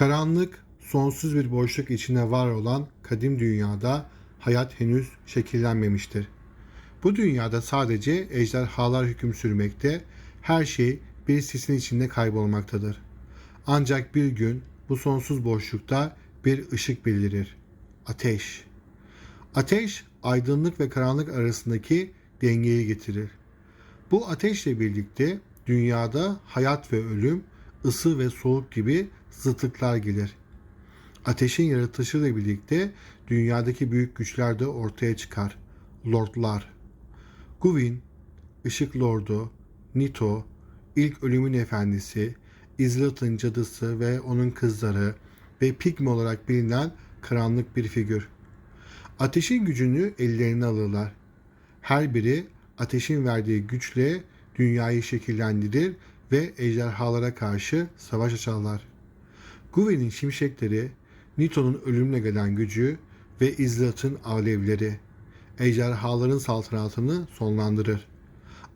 Karanlık, sonsuz bir boşluk içinde var olan kadim dünyada hayat henüz şekillenmemiştir. Bu dünyada sadece ejderhalar hüküm sürmekte, her şey bir sisin içinde kaybolmaktadır. Ancak bir gün bu sonsuz boşlukta bir ışık belirir. Ateş. Ateş, aydınlık ve karanlık arasındaki dengeyi getirir. Bu ateşle birlikte dünyada hayat ve ölüm, ısı ve soğuk gibi zıtlıklar gelir. Ateşin yaratılışıyla birlikte dünyadaki büyük güçler de ortaya çıkar. Lordlar. Guvin, Işık Lordu, Nito, ilk ölümün efendisi, İzlat'ın cadısı ve onun kızları ve Pigme olarak bilinen karanlık bir figür. Ateşin gücünü ellerine alırlar. Her biri ateşin verdiği güçle dünyayı şekillendirir ve ejderhalara karşı savaş açarlar. Guven'in şimşekleri, Nito'nun ölümle gelen gücü ve İzlat'ın alevleri ejderhaların saltanatını sonlandırır.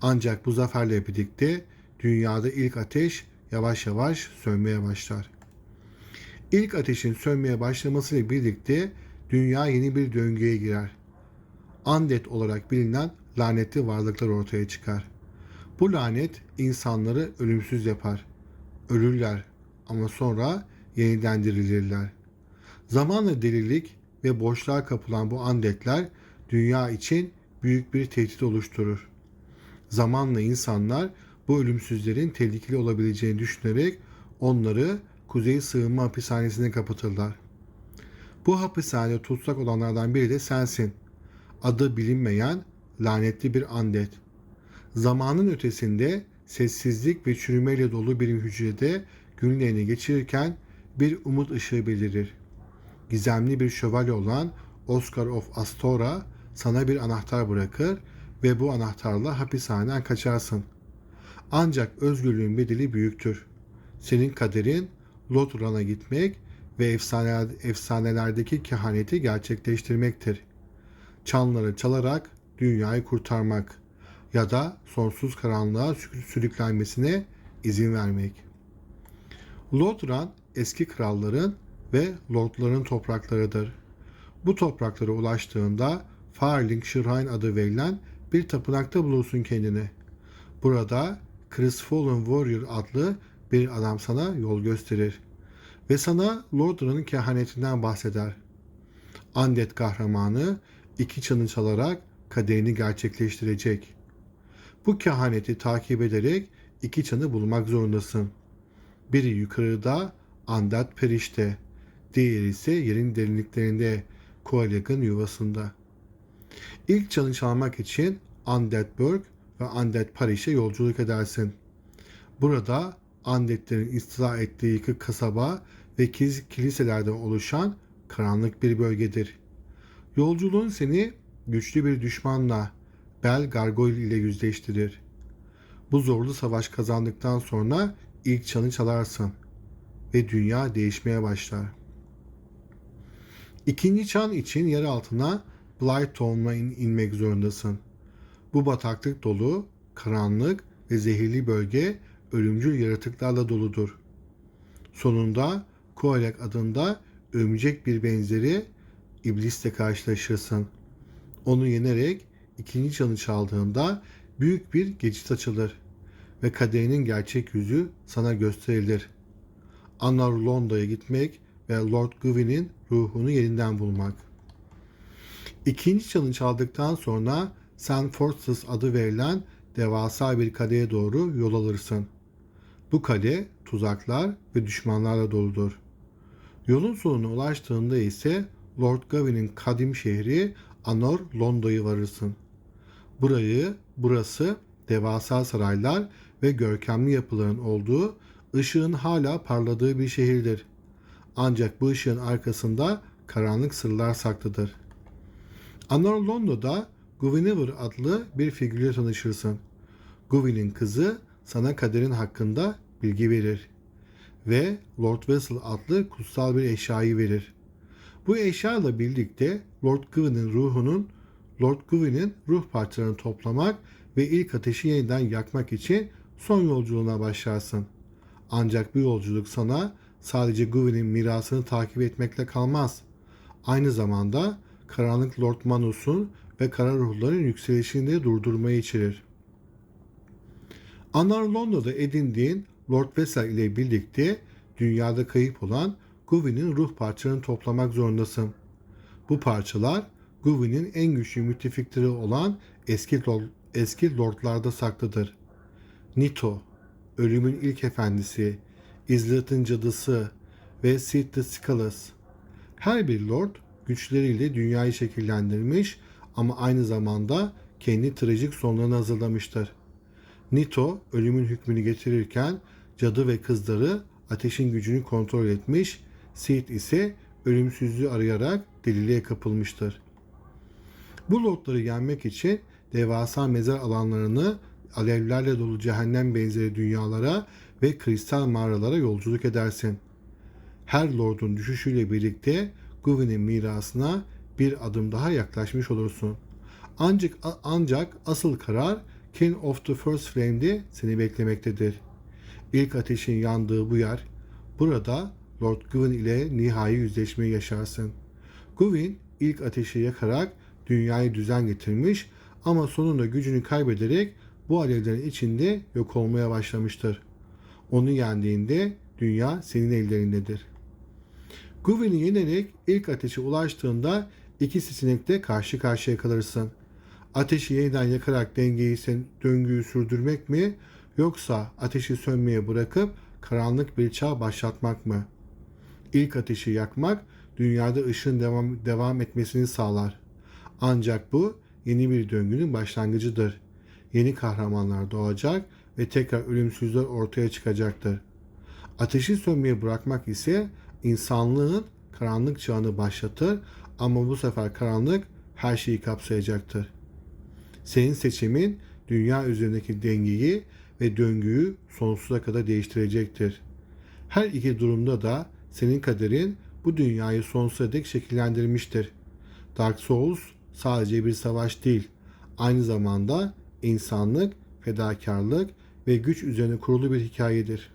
Ancak bu zaferle birlikte dünyada ilk ateş yavaş yavaş sönmeye başlar. İlk ateşin sönmeye başlamasıyla birlikte dünya yeni bir döngüye girer. Undead olarak bilinen lanetli varlıklar ortaya çıkar. Bu lanet insanları ölümsüz yapar. Ölürler ama sonra yeniden dirilirler. Zamanla delilik ve boşluğa kapılan bu andetler dünya için büyük bir tehdit oluşturur. Zamanla insanlar bu ölümsüzlerin tehlikeli olabileceğini düşünerek onları kuzey sığınma hapishanesine kapatırlar. Bu hapishanede tutsak olanlardan biri de sensin. Adı bilinmeyen lanetli bir andet. Zamanın ötesinde sessizlik ve çürümeyle dolu bir hücrede günlerini geçirirken bir umut ışığı belirir. Gizemli bir şövalye olan Oscar of Astora sana bir anahtar bırakır ve bu anahtarla hapishaneden kaçarsın. Ancak özgürlüğün bedeli büyüktür. Senin kaderin Lotran'a gitmek ve efsaneler, efsanelerdeki kehaneti gerçekleştirmektir. Çanları çalarak dünyayı kurtarmak ya da sonsuz karanlığa sürüklenmesine izin vermek. Lotran eski kralların ve lordların topraklarıdır. Bu topraklara ulaştığında Farling Shrine adı verilen bir tapınakta bulursun kendini. Burada Chris Fallen Warrior adlı bir adam sana yol gösterir ve sana Lordran'ın kehanetinden bahseder. Undead kahramanı iki çanı çalarak kaderini gerçekleştirecek. Bu kehaneti takip ederek iki çanı bulmak zorundasın. Biri yukarıda Undead Periş'te, diğeri ise yerin derinliklerinde Koaleg'ın yuvasında. İlk çanı çalmak için Undead Burg ve Undead Parish'e yolculuk edersin. Burada Undead'lerin istila ettiği yıkık kasaba ve kiliselerden oluşan karanlık bir bölgedir. Yolculuğun seni güçlü bir düşmanla Bel Gargoyle ile yüzleştirir. Bu zorlu savaş kazandıktan sonra ilk çanı çalarsın ve dünya değişmeye başlar. İkinci çan için yer altına Blighttown'a in- inmek zorundasın. Bu bataklık dolu, karanlık ve zehirli bölge ölümcül yaratıklarla doludur. Sonunda Koalek adında örümcek bir benzeri iblisle karşılaşırsın. Onu yenerek ikinci çanı çaldığında büyük bir geçit açılır ve kaderinin gerçek yüzü sana gösterilir. Annar Londa'ya gitmek ve Lord Gwyn'in ruhunu yeniden bulmak. İkinci çanı çaldıktan sonra St. Fortress adı verilen devasa bir kaleye doğru yol alırsın. Bu kale tuzaklar ve düşmanlarla doludur. Yolun sonuna ulaştığında ise Lord Gawain'in kadim şehri Anor Londo'yu varırsın. Burayı, burası devasa saraylar ve görkemli yapıların olduğu, ışığın hala parladığı bir şehirdir. Ancak bu ışığın arkasında karanlık sırlar saklıdır. Anor Londo'da Guinevere adlı bir figürle tanışırsın. Guin'in kızı sana kaderin hakkında bilgi verir ve Lord Vessel adlı kutsal bir eşyayı verir. Bu eşyayla birlikte Lord Gwyn'in ruhunun Lord Gwyn'in ruh parçalarını toplamak ve ilk ateşi yeniden yakmak için son yolculuğuna başlarsın. Ancak bu yolculuk sana sadece Gwyn'in mirasını takip etmekle kalmaz. Aynı zamanda karanlık Lord Manus'un ve kara ruhların yükselişini de durdurmayı içerir. Anar Londra'da edindiğin Lord Vessel ile birlikte dünyada kayıp olan Gwyn'in ruh parçalarını toplamak zorundasın. Bu parçalar Gwyn'in en güçlü müttefikleri olan eski, eski lordlarda saklıdır. Nito, ölümün ilk efendisi, İzlat'ın cadısı ve Sid the Scalus. Her bir lord güçleriyle dünyayı şekillendirmiş ama aynı zamanda kendi trajik sonlarını hazırlamıştır. Nito ölümün hükmünü getirirken cadı ve kızları ateşin gücünü kontrol etmiş, Sid ise ölümsüzlüğü arayarak deliliğe kapılmıştır. Bu lordları yenmek için devasa mezar alanlarını alevlerle dolu cehennem benzeri dünyalara ve kristal mağaralara yolculuk edersin. Her lordun düşüşüyle birlikte Gwyn'in mirasına bir adım daha yaklaşmış olursun. Ancak ancak asıl karar King of the First Flame'de seni beklemektedir. İlk ateşin yandığı bu yer, burada Lord Gwyn ile nihai yüzleşmeyi yaşarsın. Gwyn ilk ateşi yakarak dünyayı düzen getirmiş ama sonunda gücünü kaybederek bu alevlerin içinde yok olmaya başlamıştır. Onu yendiğinde dünya senin ellerindedir. Gwyn'i yenerek ilk ateşe ulaştığında iki seçenekte karşı karşıya kalırsın. Ateşi yeniden yakarak dengeyi sen, döngüyü sürdürmek mi yoksa ateşi sönmeye bırakıp karanlık bir çağ başlatmak mı? İlk ateşi yakmak dünyada ışığın devam, devam etmesini sağlar. Ancak bu yeni bir döngünün başlangıcıdır. Yeni kahramanlar doğacak ve tekrar ölümsüzler ortaya çıkacaktır. Ateşi sönmeye bırakmak ise insanlığın karanlık çağını başlatır ama bu sefer karanlık her şeyi kapsayacaktır. Senin seçimin dünya üzerindeki dengeyi ve döngüyü sonsuza kadar değiştirecektir. Her iki durumda da senin kaderin bu dünyayı sonsuza dek şekillendirmiştir. Dark Souls sadece bir savaş değil, aynı zamanda insanlık, fedakarlık ve güç üzerine kurulu bir hikayedir.